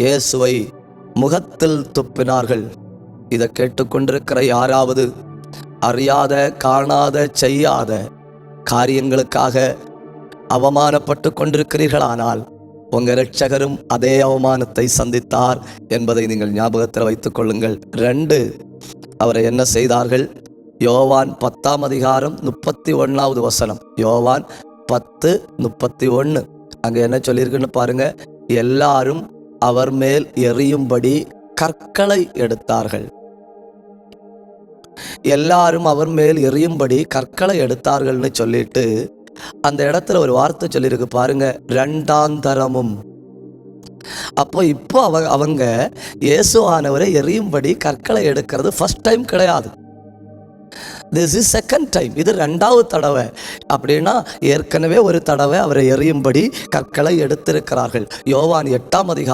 இயேசுவை முகத்தில் துப்பினார்கள். இதை கேட்டுக்கொண்டிருக்கிற யாராவது அறியாத காணாத செய்யாத காரியங்களுக்காக அவமானப்பட்டு கொண்டிருக்கிறீர்களானால் உங்கள் இரட்சகரும் அதே அவமானத்தை சந்தித்தார் என்பதை நீங்கள் ஞாபகத்தில் வைத்துக் கொள்ளுங்கள். ரெண்டு அவரை என்ன செய்தார்கள்? யோவான் பத்தாம் அதிகாரம் முப்பத்தி ஒன்றாவது வசனம். யோவான் பத்து முப்பத்தி ஒன்று அங்கே என்ன சொல்லியிருக்குன்னு பாருங்கள் எல்லாரும் அவர் மேல் எரியும்படி கற்களை எடுத்தார்கள். எல்லாரும் அவர் மேல் எரியும்படி கற்களை எடுத்தார்கள்னு சொல்லிட்டு அந்த இடத்துல ஒரு வார்த்தை சொல்லியிருக்கு பாருங்க ரெண்டாந்தரமும் அப்போ இப்போ அவ அவங்க இயேசுவானவரை எரியும்படி கற்களை எடுக்கிறது ஃபர்ஸ்ட் டைம் கிடையாது. திஸ் இஸ் செகண்ட் டைம் இது ரெண்டாவது தடவை. அப்படின்னா ஏற்கனவே ஒரு தடவை அவரை எரியும்படி கற்களை எடுத்திருக்கிறார்கள். யோவான் எட்டாம் அதிகாரம்